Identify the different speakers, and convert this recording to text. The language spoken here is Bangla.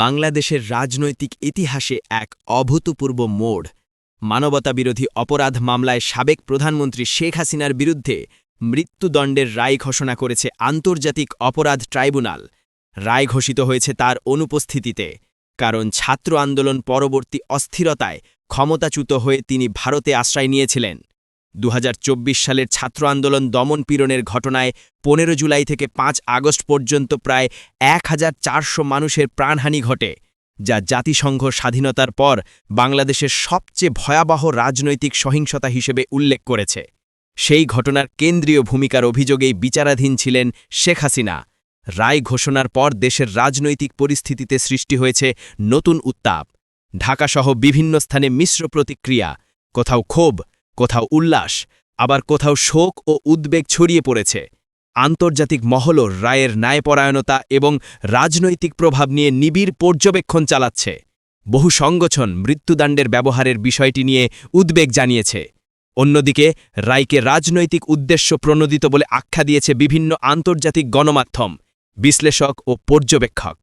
Speaker 1: বাংলাদেশের রাজনৈতিক ইতিহাসে এক অভূতপূর্ব মোড়। মানবতাবিরোধী অপরাধ মামলায় সাবেক প্রধানমন্ত্রী শেখ হাসিনার বিরুদ্ধে মৃত্যুদণ্ডের রায় ঘোষণা করেছে আন্তর্জাতিক অপরাধ ট্রাইব্যুনাল। রায় ঘোষিত হয়েছে তার অনুপস্থিতিতে, কারণ ছাত্র আন্দোলন পরবর্তী অস্থিরতায় ক্ষমতাচ্যুত হয়ে তিনি ভারতে আশ্রয় নিয়েছিলেন। দু সালের ছাত্র আন্দোলন দমন পীড়নের ঘটনায় পনেরো জুলাই থেকে পাঁচ আগস্ট পর্যন্ত প্রায় এক হাজার চারশো মানুষের প্রাণহানি ঘটে, যা জাতিসংঘ স্বাধীনতার পর বাংলাদেশের সবচেয়ে ভয়াবহ রাজনৈতিক সহিংসতা হিসেবে উল্লেখ করেছে। সেই ঘটনার কেন্দ্রীয় ভূমিকার অভিযোগেই বিচারাধীন ছিলেন শেখ হাসিনা। রায় ঘোষণার পর দেশের রাজনৈতিক পরিস্থিতিতে সৃষ্টি হয়েছে নতুন উত্তাপ। ঢাকাসহ বিভিন্ন স্থানে মিশ্র প্রতিক্রিয়া, কোথাও ক্ষোভ কোথাও উল্লাস, আবার কোথাও শোক ও উদ্বেগ ছড়িয়ে পড়েছে। আন্তর্জাতিক মহলও রায়ের ন্যায়পরায়ণতা এবং রাজনৈতিক প্রভাব নিয়ে নিবিড় পর্যবেক্ষণ চালাচ্ছে। বহু সংগঠন মৃত্যুদণ্ডের ব্যবহারের বিষয়টি নিয়ে উদ্বেগ জানিয়েছে। অন্যদিকে, রায়কে রাজনৈতিক উদ্দেশ্য প্রণোদিত বলে আখ্যা দিয়েছে বিভিন্ন আন্তর্জাতিক গণমাধ্যম, বিশ্লেষক ও পর্যবেক্ষক।